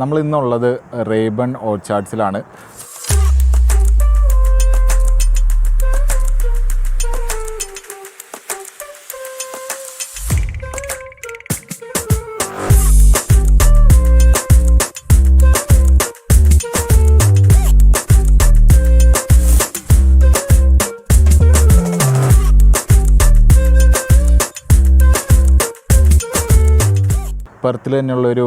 നമ്മൾ ഇന്നുള്ളത് റേബൺ ഓർച്ചാർഡ്സിലാണ്. പെർത്തിൽ തന്നെയുള്ളൊരു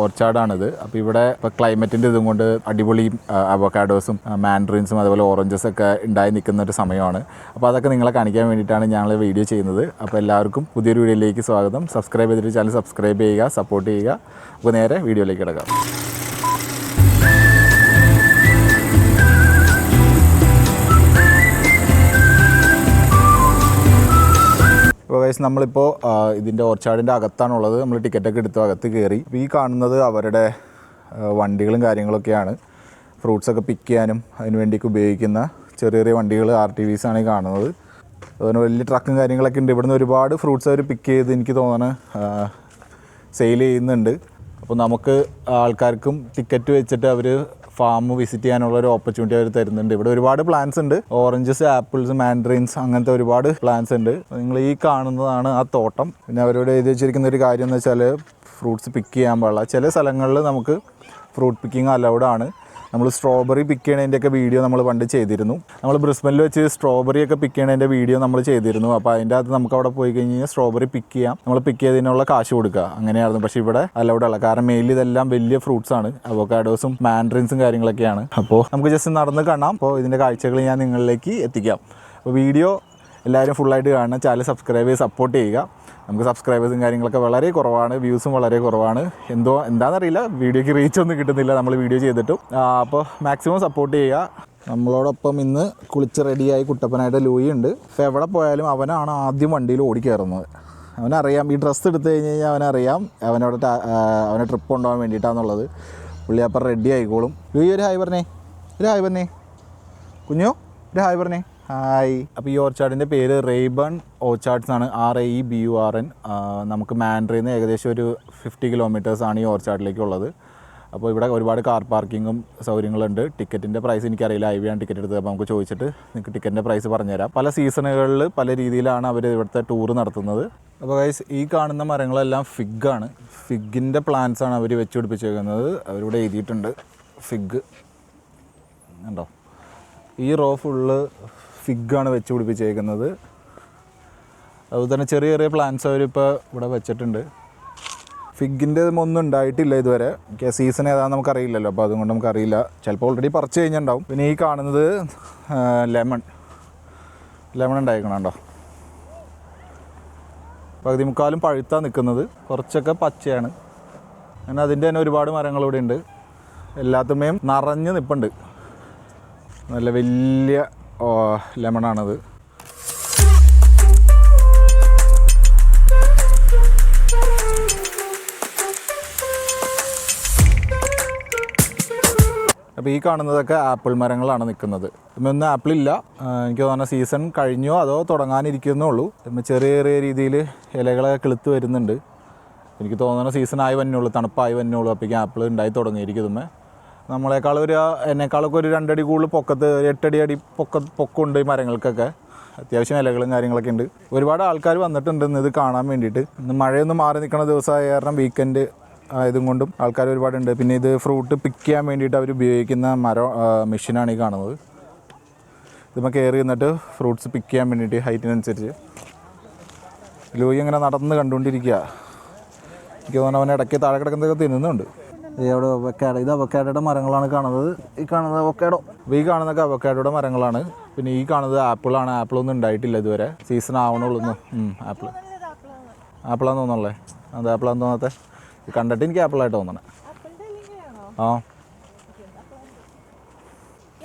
ഓർച്ചാർഡാണിത് അപ്പോൾ ഇവിടെ ഇപ്പോൾ ക്ലൈമറ്റിന്റെ ഇതും കൊണ്ട് അടിപൊളി അവക്കാഡോസും മാൻഡ്രീൻസും അതുപോലെ ഓറഞ്ചസ് ഒക്കെ ഉണ്ടായി നിൽക്കുന്ന ഒരു സമയമാണ്. അപ്പോൾ അതൊക്കെ നിങ്ങളെ കാണിക്കാൻ വേണ്ടിയിട്ടാണ് ഞങ്ങൾ വീഡിയോ ചെയ്യുന്നത്. അപ്പോൾ എല്ലാവർക്കും പുതിയൊരു വീഡിയോയിലേക്ക് സ്വാഗതം. സബ്സ്ക്രൈബ് ചെയ്തിട്ട് ചാനൽ സബ്സ്ക്രൈബ് ചെയ്യുക സപ്പോർട്ട് ചെയ്യുക. അപ്പോൾ നേരെ വീഡിയോയിലേക്ക് കിടക്കാം. വയസ്സ് നമ്മളിപ്പോൾ ഇതിന്റെ ഓർച്ചാടിന്റെ അകത്താണുള്ളത്. നമ്മൾ ടിക്കറ്റൊക്കെ എടുത്തു അകത്ത് കയറി ഈ കാണുന്നത് അവരുടെ വണ്ടികളും കാര്യങ്ങളൊക്കെയാണ്. ഫ്രൂട്ട്സൊക്കെ പിക്ക് ചെയ്യാനും അതിന് വേണ്ടിയൊക്കെ ഉപയോഗിക്കുന്ന ചെറിയ ചെറിയ വണ്ടികൾ ആർ ടി വിസ് ആണ് ഈ കാണുന്നത്. അതുപോലെ വലിയ ട്രക്കും കാര്യങ്ങളൊക്കെ ഉണ്ട്. ഇവിടുന്ന് ഒരുപാട് ഫ്രൂട്ട്സ് അവർ പിക്ക് ചെയ്ത് എനിക്ക് തോന്നണ സെയിൽ ചെയ്യുന്നുണ്ട്. അപ്പോൾ നമുക്ക് ആൾക്കാർക്കും ടിക്കറ്റ് വെച്ചിട്ട് അവർ ഫാം വിസിറ്റ് ചെയ്യാനുള്ള ഒരു ഓപ്പർച്യൂണിറ്റി അവർ തരുന്നുണ്ട്. ഇവിടെ ഒരുപാട് പ്ലാൻസ് ഉണ്ട്. ഓറഞ്ചസ് ആപ്പിൾസ് മാൻഡ്രീൻസ് അങ്ങനത്തെ ഒരുപാട് പ്ലാൻസ് ഉണ്ട്. നിങ്ങൾ ഈ കാണുന്നതാണ് ആ തോട്ടം. പിന്നെ അവരോട് എഴുതി വെച്ചിരിക്കുന്ന ഒരു കാര്യം എന്ന് വെച്ചാൽ ഫ്രൂട്ട്സ് പിക്ക് ചെയ്യാൻ പാടില്ല. ചില സ്ഥലങ്ങളിൽ നമുക്ക് ഫ്രൂട്ട് പിക്കിംഗ് അലൗഡ് ആണ്. നമ്മൾ സ്ട്രോബെറി പിക്ക് ചെയ്യണതിന്റെയൊക്കെ വീഡിയോ നമ്മൾ പണ്ട് ചെയ്തിരുന്നു. നമ്മൾ ബ്രിസ്ബനിൽ വെച്ച് സ്ട്രോബെറി ഒക്കെ പിക്ക് ചെയ്യണതിന്റെ വീഡിയോ നമ്മൾ ചെയ്തിരുന്നു. അപ്പോൾ അതിന്റെ അകത്ത് നമുക്ക് അവിടെ പോയി കഴിഞ്ഞ് കഴിഞ്ഞാൽ സ്ട്രോബെറി പിക്ക് ചെയ്യാം. നമ്മൾ പിക്ക് ചെയ്തതിനുള്ള കാശ് കൊടുക്കുക. അങ്ങനെയായിരുന്നു. പക്ഷേ ഇവിടെ അലൗഡ് അല്ല. കാരണം മെയിൻലി ഇതെല്ലാം വലിയ ഫ്രൂട്ട്സ് ആണ്. അവോക്കാഡോസും മാൻഡ്രിൻസും കാര്യങ്ങളൊക്കെയാണ്. അപ്പോൾ നമുക്ക് ജസ്റ്റ് നടന്ന് കാണാം. അപ്പോൾ ഇതിന്റെ കാഴ്ചകൾ ഞാൻ നിങ്ങളിലേക്ക് എത്തിക്കാം. അപ്പോൾ വീഡിയോ എല്ലാവരും ഫുള്ളായിട്ട് കാണണം ചാനൽ സബ്സ്ക്രൈബ് ചെയ്ത് സപ്പോർട്ട് ചെയ്യുക. നമുക്ക് സബ്സ്ക്രൈബേഴ്സും കാര്യങ്ങളൊക്കെ വളരെ കുറവാണ് വ്യൂസും വളരെ കുറവാണ്. എന്തോ എന്താണെന്നറിയില്ല വീഡിയോയ്ക്ക് റീച്ച് ഒന്നും കിട്ടുന്നില്ല നമ്മൾ വീഡിയോ ചെയ്തിട്ടും. അപ്പോൾ മാക്സിമം സപ്പോർട്ട് ചെയ്യുക. നമ്മളോടൊപ്പം ഇന്ന് കുളിച്ച് റെഡിയായി കുട്ടപ്പനായിട്ട് ലൂയി ഉണ്ട്. അപ്പോൾ എവിടെ പോയാലും അവനാണ് ആദ്യം വണ്ടിയിൽ ഓടിക്കയറുന്നത് അവനറിയാം ഈ ഡ്രസ്സ് എടുത്തു കഴിഞ്ഞ് കഴിഞ്ഞാൽ അവനറിയാം അവനോട് ടാ- അവനെ ട്രിപ്പ് കൊണ്ടുപോകാൻ വേണ്ടിയിട്ടാണെന്നുള്ളത് പുള്ളി അപ്പം റെഡി ആയിക്കോളും. ലൂയി ഒരു ഹായ് പറഞ്ഞേ ഒരു ഹായ് പറഞ്ഞേ. കുഞ്ഞു ഒരു ഹായ് പറഞ്ഞേ. ഹായ്. അപ്പോൾ ഈ ഓർച്ചാർഡിന്റെ പേര് റേബൺ ഓർച്ചാർഡ്സ് ആണ് R A E B U R N നമുക്ക് മാൻഡ്രിയിൽ നിന്ന് ഏകദേശം ഒരു ഫിഫ്റ്റി കിലോമീറ്റേഴ്സ് ആണ് ഈ ഓർച്ചാർഡിലേക്കുള്ളത് അപ്പോൾ ഇവിടെ ഒരുപാട് കാർ പാർക്കിങ്ങും സൗകര്യങ്ങളുണ്ട്. ടിക്കറ്റിന്റെ പ്രൈസ് എനിക്കറിയില്ല. ഐ വി ആണ് ടിക്കറ്റ് എടുത്തത്. അപ്പോൾ നമുക്ക് ചോദിച്ചിട്ട് നിങ്ങൾക്ക് ടിക്കറ്റിന്റെ പ്രൈസ് പറഞ്ഞുതരാം. പല സീസണുകളിൽ പല രീതിയിലാണ് അവർ ഇവിടുത്തെ ടൂർ നടത്തുന്നത്. അപ്പോൾ ഗൈസ് ഈ കാണുന്ന മരങ്ങളെല്ലാം ഫിഗാണ് ഫിഗിന്റെ ആണ് അവർ വെച്ച് പിടിപ്പിച്ചേക്കുന്നത് അവരിവിടെ എഴുതിയിട്ടുണ്ട്. ഫിഗ് ഉണ്ടോ ഈ റോ ഫുള്ള് ഫിഗാണ് വെച്ച് പിടിപ്പിച്ചേക്കുന്നത്. അതുപോലെ തന്നെ ചെറിയ ചെറിയ പ്ലാന്റ്സ് അവരിപ്പോൾ ഇവിടെ വെച്ചിട്ടുണ്ട്. ഫിഗിന്റെ ഒന്നും ഉണ്ടായിട്ടില്ല ഇതുവരെ. സീസൺ ഏതാണെന്ന് നമുക്കറിയില്ലല്ലോ. അപ്പോൾ അതുകൊണ്ട് നമുക്കറിയില്ല. ചിലപ്പോൾ ഓൾറെഡി പറിച്ച് കഴിഞ്ഞിട്ടുണ്ടാവും. പിന്നെ ഈ കാണുന്നത് ലെമൺ ലെമൺ ഉണ്ടായിക്കണോ പകുതി മുക്കാലും പഴുത്താ നിൽക്കുന്നത്. കുറച്ചൊക്കെ പച്ചയാണ്. അങ്ങനെ അതിന്റെ തന്നെ ഒരുപാട് മരങ്ങൾ ഇവിടെ ഉണ്ട് എല്ലാത്തുമേയും നിറഞ്ഞ് നിൽപ്പുണ്ട് നല്ല വലിയ ലെമണാണത്. അപ്പോൾ ഈ കാണുന്നതൊക്കെ ആപ്പിൾ മരങ്ങളാണ് നിൽക്കുന്നത്. ഇന്ന് ആപ്പിൾ ഇല്ല എനിക്ക് തോന്നുന്ന സീസൺ കഴിഞ്ഞോ അതോ തുടങ്ങാനിരിക്കുന്നേ ഉള്ളൂ. ചെറിയ ചെറിയ രീതിയിൽ ഇലകളൊക്കെ കിളുത്ത് വരുന്നുണ്ട്. എനിക്ക് തോന്നുന്ന സീസൺ ആയി വന്നുള്ളൂ തണുപ്പായി വന്നുള്ളൂ അപ്പോഴേക്കും ആപ്പിൾ ഉണ്ടായി തുടങ്ങിയിരിക്കും ഇതുമ്മേ നമ്മളെക്കാൾ ഒരു എന്നെക്കാളൊക്കെ ഒരു രണ്ടടി കൂടുതൽ പൊക്കത്ത് എട്ടടി അടി പൊക്ക പൊക്കമുണ്ട് ഈ മരങ്ങൾക്കൊക്കെ. അത്യാവശ്യം ഇലകളും കാര്യങ്ങളൊക്കെ ഉണ്ട്. ഒരുപാട് ആൾക്കാർ വന്നിട്ടുണ്ട് ഇന്ന് ഇത് കാണാൻ വേണ്ടിയിട്ട്. ഇന്ന് മഴയൊന്നും മാറി നിൽക്കുന്ന ദിവസമായ കാരണം വീക്കെൻഡ് ആയതും കൊണ്ടും ആൾക്കാർ ഒരുപാടുണ്ട്. പിന്നെ ഇത് ഫ്രൂട്ട് പിക്ക് ചെയ്യാൻ വേണ്ടിയിട്ട് അവർ ഉപയോഗിക്കുന്ന മരം മെഷീനാണ് ഈ കാണുന്നത്. ഇതുമ്പോൾ കയറി നിന്നിട്ട് ഫ്രൂട്ട്സ് പിക്ക് ചെയ്യാൻ വേണ്ടിയിട്ട് ഹൈറ്റിനനുസരിച്ച് ലൂയി ഇങ്ങനെ നടന്ന് കണ്ടുകൊണ്ടിരിക്കുക എനിക്ക് തോന്നുന്നു അവൻ ഇടയ്ക്ക് താഴെ കിടക്കുന്നതൊക്കെ തിന്നുന്നുണ്ട്. അവിടെ അവക്കാഡോ ഇത് അവക്കാഡോയുടെ മരങ്ങളാണ് കാണുന്നത്. ഈ കാണുന്നത് അവക്കാഡോ അപ്പോൾ ഈ കാണുന്നതൊക്കെ അവക്കാഡോയുടെ മരങ്ങളാണ്. പിന്നെ ഈ കാണുന്നത് ആപ്പിളാണ് ആപ്പിളൊന്നും ഉണ്ടായിട്ടില്ല ഇതുവരെ. സീസൺ ആവണുള്ളൂ. ആപ്പിൾ ആപ്പിളാന്ന് തോന്നുന്നല്ലേ? അത് ആപ്പിളാന്ന് തോന്നാത്ത? കണ്ടിട്ട് എനിക്ക് ആപ്പിളായിട്ട് തോന്നണേ. ആ.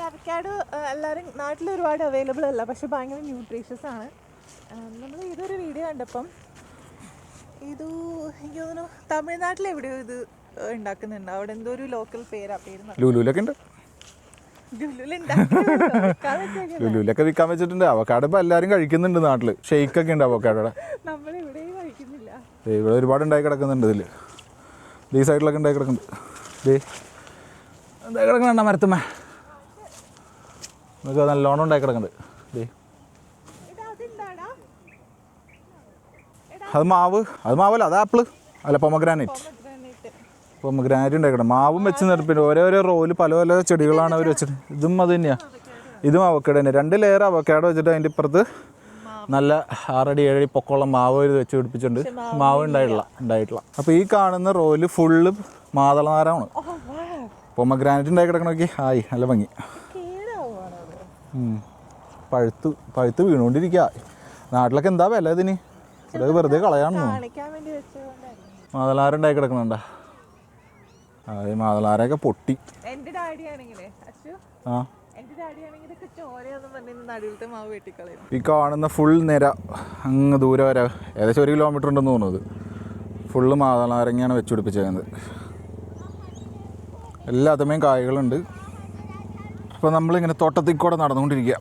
അവക്കാഡോ എല്ലാവരും നാട്ടിൽ ഒരുപാട് അവൈലബിൾ അല്ല. പക്ഷെ ഭയങ്കര ന്യൂട്രീഷ്യസ് ആണ്. നമ്മൾ ഇതൊരു വീഡിയോ കണ്ടപ്പം ഇതു എനിക്ക് തോന്നുന്നു തമിഴ്നാട്ടിലെവിടെയോ ഇത് ഉണ്ടാക്കുന്നുണ്ട്. അവിടെ എന്തോ ഒരു ലോക്കൽ പേരാ പേര്. ലുലുലൊക്കെ ഉണ്ട് ലുലുലൊക്കെ വിൽക്കാൻ വെച്ചിട്ടുണ്ട്. അവക്കാട് ഇപ്പൊ എല്ലാരും കഴിക്കുന്നുണ്ട് നാട്ടിൽ. ഷെയ്ക്ക് ഒക്കെ ഉണ്ട് അവക്കാടോടെ. ഇവിടെ ഒരുപാട് ഉണ്ടായി കിടക്കുന്നുണ്ട് ഇതിൽ. ഈ സൈഡിലൊക്കെ ഉണ്ടായി കിടക്കുന്നുണ്ട്. ദേ എന്താ കിടക്കണ മരത്തുമ്മേ? നമുക്ക് നല്ലോണം ഉണ്ടായി കിടക്കുന്നുണ്ട്. അത് മാവ്. അത് മാവല്ല അത് ആപ്പിൾ. അല്ല പൊമഗ്രാനൈറ്റ്. പൊമഗ്രാനൈറ്റ് ഗ്രാനറ്റ് ഉണ്ടാക്കണം. മാവും വെച്ച് നിർപ്പിണ്ട് ഓരോരോ റോയിൽ പല പല ചെടികളാണ് അവർ വെച്ചിട്ട് ഇതും അത് തന്നെയാണ് ഇതും അവക്കേട് തന്നെ രണ്ട് ലെയർ അവക്കാട് വെച്ചിട്ട് അതിന്റെ ഇപ്പുറത്ത് നല്ല ആറടി ഏഴടി പൊക്കമുള്ള മാവ് ഇത് വെച്ച് പിടിപ്പിച്ചിട്ടുണ്ട്. മാവ് ഉണ്ടായിട്ടില്ല ഉണ്ടായിട്ടില്ല. അപ്പോൾ ഈ കാണുന്ന റോയിൽ ഫുള്ള് മാതളനാരമാണ് പൊമ്മ ഗ്രാനറ്റ് ഉണ്ടാക്കി ഉണ്ടായി കിടക്കണമൊക്കെ ആയി നല്ല ഭംഗി. പഴുത്ത് പഴുത്ത് വീണുകൊണ്ടിരിക്കുക നാട്ടിലൊക്കെ എന്താ വില ഇതിന്? ഇവിടെ വെറുതെ കളയാണെന്നു മാതളാരുണ്ടായി കിടക്കണുണ്ടാ? ഈ മാതളാരൊക്കെ പൊട്ടി. എന്റെ ഡാഡി ആണെങ്കിലേ അച്ചു? ആ. എന്റെ ഡാഡി ആണെങ്കിൽ ഇതൊക്കെ ചോരയൊന്നും പറഞ്ഞ് നടുവിലത്തെ മാവ് വെട്ടിക്കളയും ഈ കാണുന്ന ഫുൾ നിര അങ്ങ് ദൂരെ വരെ ഏകദേശം ഒരു കിലോമീറ്റർ ഉണ്ടെന്ന് തോന്നുന്നത്. ഫുള്ള് മാതളാരങ്ങയാണ് വെച്ച് എല്ലാത്തമേയും കായകളുണ്ട്. അപ്പോൾ നമ്മളിങ്ങനെ തോട്ടത്തിൽ കൂടെ നടന്നുകൊണ്ടിരിക്കുക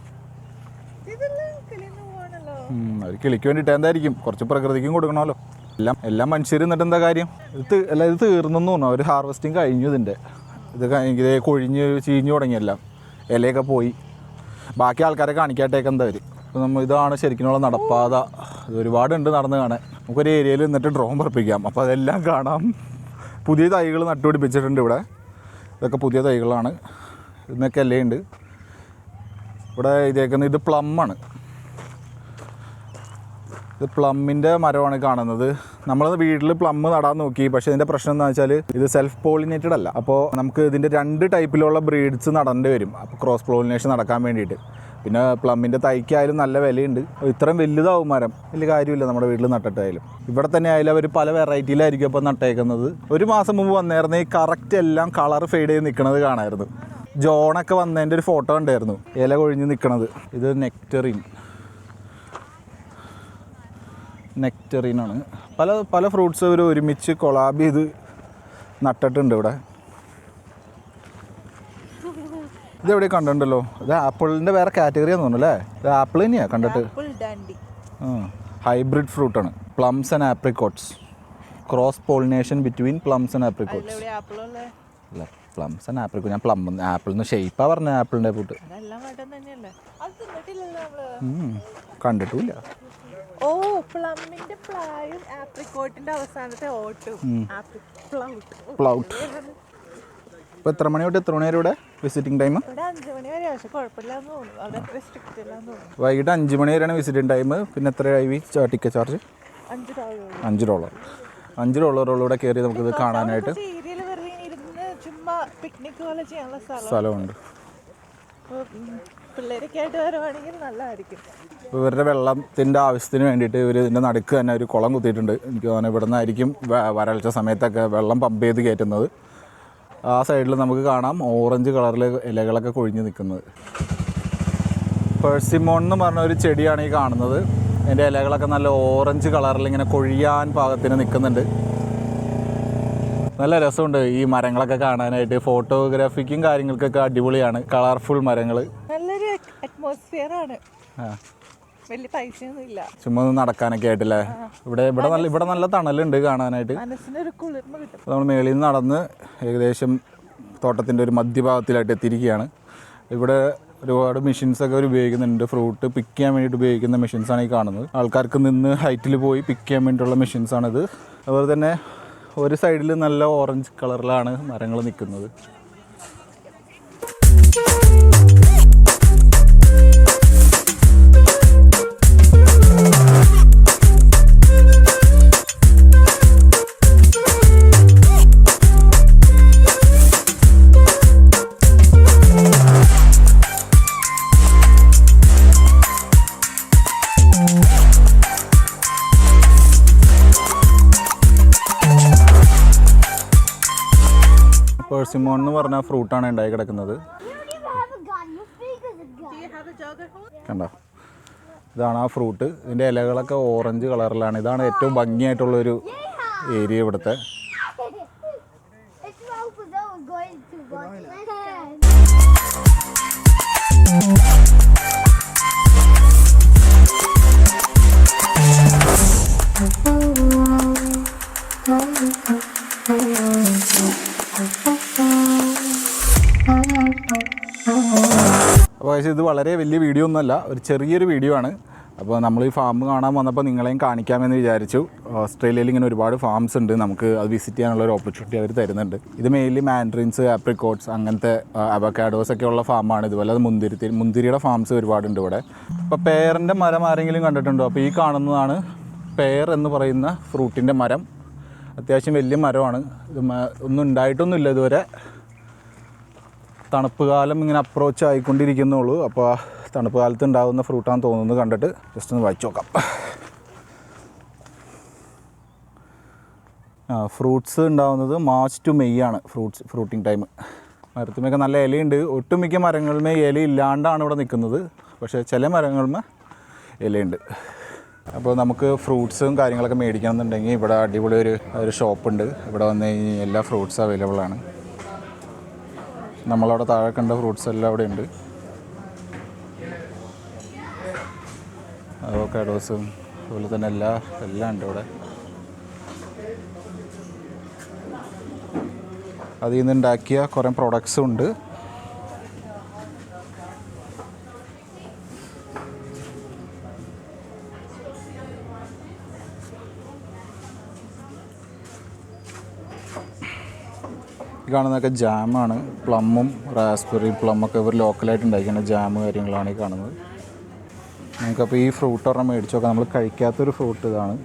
ഒരു കിളിക്ക് വേണ്ടിയിട്ട് എന്തായിരിക്കും? കുറച്ച് പ്രകൃതിക്കും കൊടുക്കണമല്ലോ. എല്ലാം എല്ലാം മനുഷ്യർ എന്നിട്ട് എന്താ കാര്യം? ഇത് അല്ല ഇത് തീർന്നെന്ന് തോന്നുന്നു. അവർ ഹാർവെസ്റ്റിങ് കഴിഞ്ഞു ഇതിന്റെ ഇത് ഇത് കൊഴിഞ്ഞ് ചീഞ്ഞു തുടങ്ങിയെല്ലാം. ഇലയൊക്കെ പോയി. ബാക്കി ആൾക്കാരെ കാണിക്കാട്ടേക്ക് എന്താ വരും അപ്പോൾ നമ്മൾ ഇതാണ് ശരിക്കുമുള്ള നടപ്പാത. ഇത് ഒരുപാടുണ്ട് നടന്ന് കാണാൻ. നമുക്കൊരു ഏരിയയിൽ നിന്നിട്ട് ഡ്രോൺ പറപ്പിക്കാം. അപ്പോൾ അതെല്ലാം കാണാം. പുതിയ തൈകൾ നട്ടുപിടിപ്പിച്ചിട്ടുണ്ട് ഇവിടെ. ഇതൊക്കെ പുതിയ തൈകളാണ്. ഇതിനൊക്കെ ഉണ്ട് ഇവിടെ ഇതേക്കുന്നത് ഇത് പ്ലമ്മാണ് ഇത് പ്ലമ്മിന്റെ മരമാണ് കാണുന്നത്. നമ്മൾ വീട്ടിൽ പ്ലം നടാൻ നോക്കി. പക്ഷേ ഇതിന്റെ പ്രശ്നം എന്താ വെച്ചാൽ ഇത് സെൽഫ് പോളിനേറ്റഡ് അല്ല. അപ്പോൾ നമുക്ക് ഇതിന്റെ രണ്ട് ടൈപ്പിലുള്ള ബ്രീഡ്സ് നടേണ്ടി വരും. അപ്പോൾ ക്രോസ് പോളിനേഷൻ നടക്കാൻ വേണ്ടിയിട്ട്. പിന്നെ പ്ലമ്മിന്റെ തൈക്കായാലും നല്ല വിലയുണ്ട്. ഇത്രയും വലുതാവും മരം. വലിയ കാര്യമില്ല നമ്മുടെ വീട്ടിൽ നട്ടിട്ടായാലും ഇവിടെ തന്നെ ആയാലും അവർ പല വെറൈറ്റിയിലായിരിക്കും ഇപ്പോൾ നട്ടേക്കുന്നത്. ഒരു മാസം മുമ്പ് വന്നേർന്ന ഈ കറക്റ്റ് എല്ലാം കളർ ഫെയ്ഡ് ചെയ്ത് നിൽക്കുന്നത് കാണായിരുന്നു. ജോണൊക്കെ വന്നതിന്റെ ഒരു ഫോട്ടോ ഉണ്ടായിരുന്നു ഇല കൊഴിഞ്ഞ് നിൽക്കുന്നത് ഇത് നെക്ടറിൻ നെക്ടറിനാണ് പല പല ഫ്രൂട്ട്സ് അവർ ഒരുമിച്ച് കൊളാബ് ചെയ്ത് നട്ടിട്ടുണ്ട് ഇവിടെ. ഇതെവിടെ കണ്ടിട്ടുണ്ടല്ലോ? ഇത് ആപ്പിളിന്റെ വേറെ കാറ്റഗറി ആണെന്ന് തോന്നുന്നു അല്ലേ? ഇത് ആപ്പിൾ തന്നെയാണ് കണ്ടിട്ട്. ഹൈബ്രിഡ് ഫ്രൂട്ടാണ് plums and apricots. Cross pollination between plums and apricots. അല്ല പ്ലംസ് ആൻഡ് ആപ്രിക്കോട്ട് ഞാൻ പ്ലം ആപ്പിളിന്ന് ഷേപ്പാണ് പറഞ്ഞത് ആപ്പിളിന്റെ ഫ്രൂട്ട് കണ്ടിട്ടുമില്ല ഓ പ്ലമ്മിന്റെ പ്ലായും ആപ്രിക്കോട്ടിന്റെ അവസാനത്തെ ഓട്ടും. പ്ലൗട്ട്. ഇപ്പോൾ എത്ര മണി തൊട്ട് എത്ര മണി വരെ ഇവിടെ വിസിറ്റിംഗ് ടൈം വൈകിട്ട് അഞ്ച് മണി വരെയാണ് വിസിറ്റിംഗ് ടൈം പിന്നെ എത്ര ആയി ടിക്കറ്റ് ചാർജ് അഞ്ചു ഡോളർ അഞ്ച് ഡോളറുകളിലൂടെ കയറി ഇത് കാണാനായിട്ട്. സ്ഥലമുണ്ട്. പിള്ളേരൊക്കെ ആയിട്ട് വരുവാണെങ്കിൽ നല്ലതായിരിക്കും. ഇപ്പോൾ ഇവരുടെ വെള്ളത്തിന്റെ ആവശ്യത്തിന് വേണ്ടിയിട്ട് ഇവർ ഇതിന്റെ നടുക്ക് തന്നെ ഒരു കുളം കുത്തിയിട്ടുണ്ട്. എനിക്ക് തോന്നുന്നു ഇവിടെ നിന്നായിരിക്കും വരൾച്ച സമയത്തൊക്കെ വെള്ളം പമ്പ് ചെയ്ത് കയറ്റുന്നത്. ആ സൈഡിൽ നമുക്ക് കാണാം ഓറഞ്ച് കളറിൽ ഇലകളൊക്കെ കൊഴിഞ്ഞ് നിൽക്കുന്നത്. പേഴ്സിമോൺ എന്ന് പറഞ്ഞ ഒരു ചെടിയാണ് ഈ കാണുന്നത്. അതിന്റെ ഇലകളൊക്കെ നല്ല ഓറഞ്ച് കളറിൽ ഇങ്ങനെ കൊഴിയാൻ പാകത്തിന് നിൽക്കുന്നുണ്ട്. നല്ല രസമുണ്ട് ഈ മരങ്ങളൊക്കെ കാണാനായിട്ട്. ഫോട്ടോഗ്രാഫിക്കും കാര്യങ്ങൾക്കൊക്കെ അടിപൊളിയാണ്. കളർഫുൾ മരങ്ങൾ അറ്റ്മോസ്ഫിയർ ആണ്. വലിയ പൈസയൊന്നും ഇല്ല. ചുമ്മാ ഒന്ന് നടക്കാനൊക്കെ ആയിട്ടല്ലേ? ഇവിടെ ഇവിടെ നല്ല ഇവിടെ നല്ല തണലുണ്ട് കാണാനായിട്ട്. മനസ്സിനൊരു കുളിർമ കിട്ടും. നമ്മൾ മേളിൽ നിന്ന് നടന്ന് ഏകദേശം തോട്ടത്തിന്റെ ഒരു മധ്യഭാഗത്തിലായിട്ട് എത്തിയിരിക്കുകയാണ്. ഇവിടെ ഒരുപാട് മെഷീൻസ് ഒക്കെ അവർ ഉപയോഗിക്കുന്നുണ്ട്. ഫ്രൂട്ട് പിക്ക് ചെയ്യാൻ വേണ്ടിയിട്ട് ഉപയോഗിക്കുന്ന മെഷീൻസ് ആണ് ഈ കാണുന്നത്. ആൾക്കാർക്ക് നിന്ന് ഹൈറ്റിൽ പോയി പിക്ക് ചെയ്യാൻ വേണ്ടിയിട്ടുള്ള മെഷീൻസ് ആണിത്. അതുപോലെ തന്നെ ഒരു സൈഡിൽ നല്ല ഓറഞ്ച് കളറിലാണ് മരങ്ങൾ നിൽക്കുന്നത്. എന്ന് പറഞ്ഞ ഫ്രൂട്ടാണ് ഉണ്ടായി കിടക്കുന്നത്. കണ്ട? ഇതാണ് ആ ഫ്രൂട്ട് ഇതിന്റെ ഇലകളൊക്കെ ഓറഞ്ച് കളറിലാണ് ഇതാണ് ഏറ്റവും ഭംഗിയായിട്ടുള്ളൊരു ഏരിയ ഇവിടുത്തെ. It's well പക്ഷേ ഇത് വളരെ വലിയ വീഡിയോ ഒന്നുമല്ല ഒരു ചെറിയൊരു വീഡിയോ ആണ്. അപ്പോൾ നമ്മൾ ഈ ഫാം കാണാൻ വന്നപ്പോൾ നിങ്ങളെയും കാണിക്കാമെന്ന് വിചാരിച്ചു. ഓസ്ട്രേലിയയിൽ ഇങ്ങനെ ഒരുപാട് ഫാംസ് ഉണ്ട്. നമുക്ക് അത് വിസിറ്റ് ചെയ്യാനുള്ള ഒരു ഓപ്പർച്യൂണിറ്റി അവർ തരുന്നുണ്ട്. ഇത് മെയിൻലി മാൻഡ്രിൻസ് ആപ്രിക്കോട്ട്സ് അങ്ങനത്തെ അബക്കാഡോസ് ഒക്കെ ഉള്ള ഫാമാണ് ഇതുപോലെ മുന്തിരി മുന്തിരിയുടെ ഫാംസ് ഒരുപാടുണ്ട് ഇവിടെ. അപ്പോൾ പേറിന്റെ മരം ആരെങ്കിലും കണ്ടിട്ടുണ്ടോ? അപ്പോൾ ഈ കാണുന്നതാണ് പേർ എന്ന് പറയുന്ന ഫ്രൂട്ടിന്റെ മരം. അത്യാവശ്യം വലിയ മരമാണ്. ഇത് ഒന്നും ഉണ്ടായിട്ടൊന്നുമില്ല ഇതുവരെ. തണുപ്പ് കാലം ഇങ്ങനെ അപ്രോച്ച് ആയിക്കൊണ്ടിരിക്കുന്നുള്ളൂ. അപ്പോൾ തണുപ്പ് കാലത്ത് ഉണ്ടാകുന്ന ഫ്രൂട്ടാന്ന് തോന്നുന്നത് കണ്ടിട്ട് ജസ്റ്റ് ഒന്ന് വായിച്ചു നോക്കാം. ഫ്രൂട്ട്സ് ഉണ്ടാകുന്നത് മാർച്ച് ടു മെയ് ആണ് ഫ്രൂട്ട്സ് ഫ്രൂട്ടിങ് ടൈം മരത്തുമൊക്കെ നല്ല ഇലയുണ്ട്. ഒട്ടുമിക്ക മരങ്ങളുമേ ഇല ഇല്ലാണ്ടാണ് ഇവിടെ നിൽക്കുന്നത്. പക്ഷേ ചില മരങ്ങളുമേ ഇലയുണ്ട്. അപ്പോൾ നമുക്ക് ഫ്രൂട്ട്സും കാര്യങ്ങളൊക്കെ മേടിക്കണം എന്നുണ്ടെങ്കിൽ ഇവിടെ അടിപൊളി ഒരു ഒരു ഷോപ്പുണ്ട് ഇവിടെ വന്ന് കഴിഞ്ഞാൽ എല്ലാ ഫ്രൂട്ട്സും അവൈലബിൾ ആണ്. നമ്മളവിടെ താഴെ കണ്ട ഫ്രൂട്ട്സ് എല്ലാം അവിടെ ഉണ്ട്. അവോക്കാഡോസും അതുപോലെ തന്നെ എല്ലാ എല്ലാം ഉണ്ട് ഇവിടെ അതിൽ നിന്ന് ഉണ്ടാക്കിയ കുറേ പ്രോഡക്ട്സും ഉണ്ട്. കാണുന്നതൊക്കെ ജാമാണ് പ്ലമ്മും റാസ്ബെറി പ്ലമ്മൊക്കെ ഇവർ ലോക്കലായിട്ട് ഉണ്ടാക്കിയ ജാം കാര്യങ്ങളാണ് ഈ കാണുന്നത് നമുക്കപ്പോൾ ഈ ഫ്രൂട്ട് ഒരെണ്ണം മേടിച്ചു നോക്കാം നമ്മൾ കഴിക്കാത്തൊരു ഫ്രൂട്ട് ഇതാണ്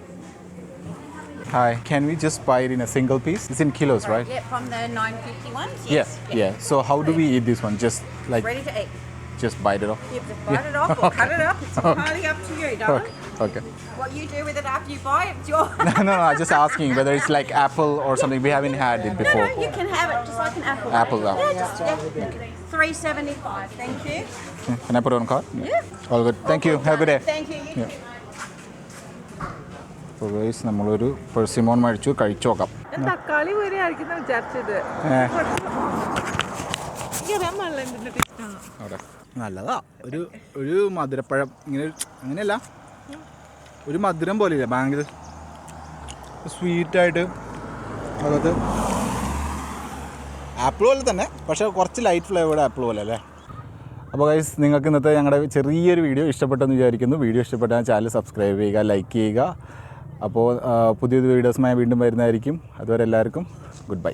hi can we just buy in a single piece it's in kilos right Yeah, from the 950 ones. Yes, yeah. So how do we eat this one? Just like Ready to eat. just bite it off? You just bite it off or cut it up. It's entirely up to you, darling. Okay. okay. What you do with it after you buy it, it's your. no, no, no. I'm just asking whether it's like apple or something. We haven't had it No, before. no, you can have it just like an apple. Apple, apple. Yeah, just yeah. Three seventy five. Thank you. Can I put it on card? Yeah. All good. Thank you. Have a good day. Thank you. you Yeah. അപ്പോൾ guys നമ്മളൊരു persimmon മേടിച്ചു കഴിച്ചു നോക്കാം ഞാൻ തക്കാളി പോലെ ആയിരിക്കുന്ന വിചാരിച്ചത് നല്ലതാ. ഒരു ഒരു മധുരപ്പഴം. ഇങ്ങനെ അങ്ങനെയല്ല. ഒരു മധുരം പോലെയില്ല. ഭയങ്കര സ്വീറ്റായിട്ട് അതായത് ആപ്പിൾ പോലെ തന്നെ പക്ഷേ കുറച്ച് ലൈറ്റ് ഫ്ലേവേർഡ് ആപ്പിൾ പോലെ അല്ലേ? അപ്പോൾ ഗൈസ് നിങ്ങൾക്ക് ഇന്നത്തെ ഞങ്ങളുടെ ചെറിയൊരു വീഡിയോ ഇഷ്ടപ്പെട്ടെന്ന് വിചാരിക്കുന്നു. വീഡിയോ ഇഷ്ടപ്പെട്ടാൽ ചാനൽ സബ്സ്ക്രൈബ് ചെയ്യുക ലൈക്ക് ചെയ്യുക. അപ്പോൾ പുതിയ വീഡിയോസുമായി വീണ്ടും വരുന്നതായിരിക്കും. അതുവരെ എല്ലാവർക്കും ഗുഡ് ബൈ